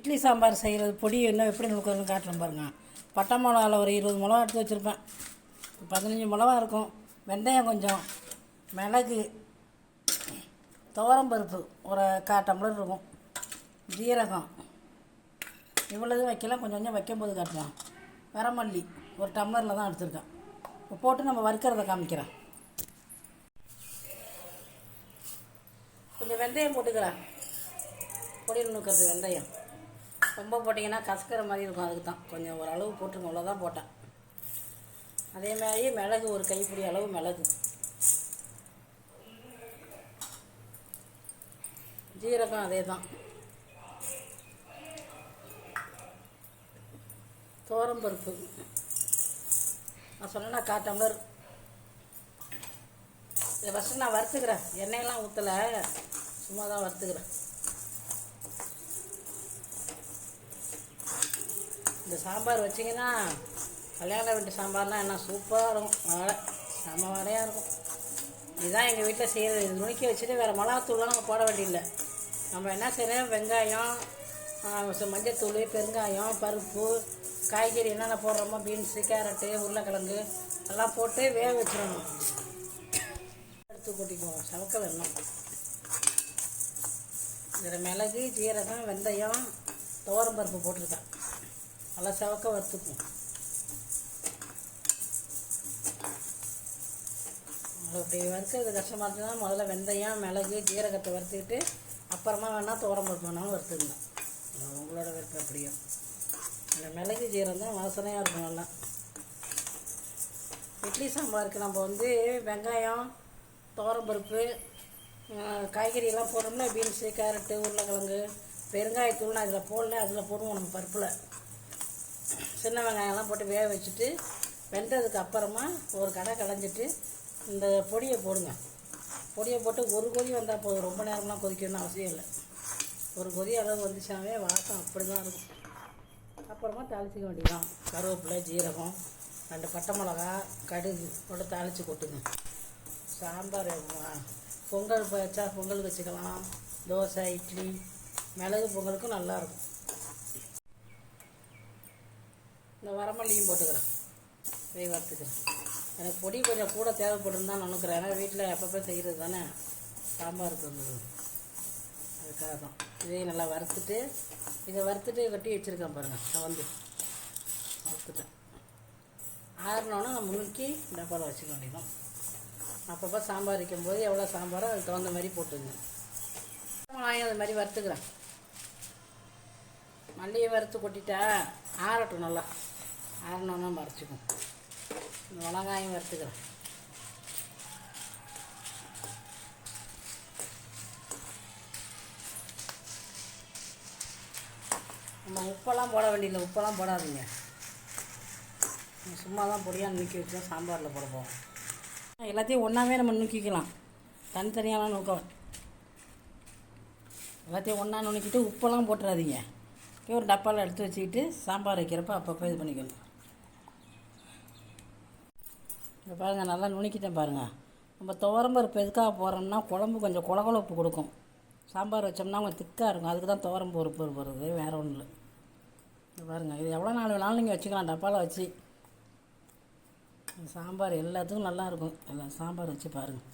இட்லி சாம்பார் செய்கிறது பொடி என்ன எப்படி நுணுக்கிறதுன்னு காட்டுறேன் பாருங்க. பட்டை மிளகாவில் ஒரு இருபது மிளகா எடுத்து வச்சுருப்பேன். பதினஞ்சு மிளகா இருக்கும். வெந்தயம் கொஞ்சம். மிளகு. துவரம்பருப்பு ஒரு கா டம்ளர் இருக்கும். ஜீரகம். இவ்வளவு வைக்கலாம். கொஞ்சம் கொஞ்சம் வைக்கும்போது காட்டலாம் வரமல்லி ஒரு டம்ளரில் தான் எடுத்திருக்கேன். இப்போ போட்டு நம்ம வறுக்கிறத காமிக்கிறேன். கொஞ்சம் வெந்தயம் போட்டுக்கிறேன். பொடி நுணுக்கிறது வெந்தயம். ரொம்ப போட்டிங்கன்னா கசக்கிற மாதிரி இருக்கும் அதுக்கு தான். கொஞ்சம் ஓரளவு போட்டுருங்க அவ்வளோதான் போட்டேன். அதே மாதிரி மிளகு ஒரு கைப்பிடி அளவு மிளகு. ஜீரகம் அதே தான். பருப்பு. நான் சொன்னேன்னா கா டம்ளர் இதை ஃபஸ்ட்டு நான் வறுத்துக்கிறேன். எண்ணெயெல்லாம் ஊற்றலை சும்மா தான் வறுத்துக்கிறேன். இந்த சாம்பார் வச்சிங்கன்னா கல்யாண வீட்டு சாம்பார்லாம் என்ன சூப்பராக இருக்கும் வேலை செம்ம வேலையாக இருக்கும். இதுதான் எங்கள் வீட்டில் செய்கிறது இது நுணுக்கி வச்சுட்டு வேறு மிளகாத்தூள்லாம் நம்ம போட வேண்டியதில்லை. நம்ம என்ன செய்யறோம்? வெங்காயம் மஞ்சத்தூள் பெருங்காயம் பருப்பு காய்கறி என்னென்ன போடுறோமோ பீன்ஸு கேரட்டு உருளைக்கிழங்கு எல்லாம் போட்டு வேக வச்சிடணும். எடுத்து கொட்டிக்குவோம். சவக்க வேணும் இதில் மிளகு ஜீரகம் வெந்தயம் துவரம் பருப்பு போட்டிருக்கேன். நல்லா செவக்க வறுத்துக்கும் அப்படி வறுக்கிறது கஷ்டமாக இருந்துச்சுன்னா முதல்ல வெந்தயம் மிளகு ஜீரகத்தை வறுத்துக்கிட்டு அப்புறமா வேணால் துவரம் பருப்பு வேணாலும் உங்களோட விருப்பம் எப்படியோ இந்த மிளகு ஜீரகம் தான் வாசனையாக இருக்கும் நல்லா. இட்லி சாம்பாருக்கு நம்ம வந்து வெங்காயம் தோரம்பருப்பு காய்கறியெல்லாம் எல்லாம் பீன்ஸு கேரட்டு உருளைக்கிழங்கு பெருங்காயத்தூள் நான் அதில் போடல அதில் போடுவோம் நம்ம பருப்பில். சின்ன வெங்காயம்லாம் போட்டு வேக வச்சுட்டு வெந்ததுக்கு அப்புறமா ஒரு கடை களைஞ்சிட்டு இந்த பொடியை போடுங்க. பொடியை போட்டு ஒரு கொதி வந்தால் போதும். ரொம்ப நேரம்லாம் கொதிக்கணும்னு அவசியம் இல்லை. ஒரு கொதி அளவு வந்துச்சாவே வாசம் அப்படி தான் இருக்கும். அப்புறமா தாளிச்சிக்க வேண்டியதான் கருவேப்பிலை ஜீரகம் ரெண்டு பட்டை மிளகா கடுகு போட்டு தாளித்து கொட்டுங்க. சாம்பார் பொங்கல் வச்சா பொங்கல் வச்சுக்கலாம். தோசை இட்லி மிளகு பொங்கலுக்கும் நல்லாயிருக்கும் இந்த வரமல்லியும் போட்டுக்கிறேன். வேக வறுத்துக்கிறேன் எனக்கு பொடி கொஞ்சம் கூட தேவைப்படும் தான் நினைக்கிறேன் ஏன்னா வீட்டில் எப்பப்போ செய்கிறது தானே சாம்பாருக்கு வந்தது அதுக்காக தான். இதையும் நல்லா வறுத்துட்டு இதை வறுத்துட்டு கட்டி வச்சுருக்கேன் பாருங்கள் கவந்து வறுத்துட்டேன். ஆறினோன்னா நம்ம டப்பாவில் வச்சுக்க வேண்டியதான் அப்பப்போ சாம்பார் வைக்கும்போது எவ்வளோ சாம்பாரோ அதுக்கு தகுந்த மாதிரி போட்டுங்க. மிளகாயும் அது மாதிரி வறுத்துக்கிறேன். மல்லியை வறுத்து கொட்டிட்டா ஆறட்டும் நல்லா. ஆறினோன்னா மறைச்சிக்கும் இந்த மிளகாயும் வறுத்துக்கிறேன். நம்ம உப்பெல்லாம் போட வேண்டியதில்லை. உப்பெல்லாம் போடாதீங்க. சும்மா தான் பொடியாக நுணுக்கி வச்சு தான் சாம்பாரில் போட போவோம் எல்லாத்தையும் ஒன்றாவே நம்ம நுணுக்கிக்கலாம். தனித்தனியாலாம் நுணுக்க எல்லாத்தையும் ஒன்றா நுணுக்கிட்டு உப்பெல்லாம் போட்டுறாதீங்க. ஒரு டப்பாவில் எடுத்து வச்சுக்கிட்டு சாம்பார் வைக்கிறப்ப அப்பப்போ இது பண்ணிக்கணும். இப்போ பாருங்கள் நல்லா நுணுக்கிட்டேன் பாருங்கள் நம்ம துவரம்பருப்பு எதுக்காக போடுறோம்னா குழம்பு கொஞ்சம் குழகுழப்பு கொடுக்கும். சாம்பார் வச்சோம்னா கொஞ்சம் திக்காக இருக்கும். அதுக்கு தான் துவரம்பருப்பு போடுறது வேறு ஒன்றும் இல்லை. இது பாருங்கள் இது எவ்வளோ நாள் வேணாலும் நீங்கள் வச்சுக்கலாம் டப்பாவில் வச்சு. சாம்பார் எல்லாத்துக்கும் நல்லாயிருக்கும் எல்லாம் சாம்பார் வச்சு பாருங்கள்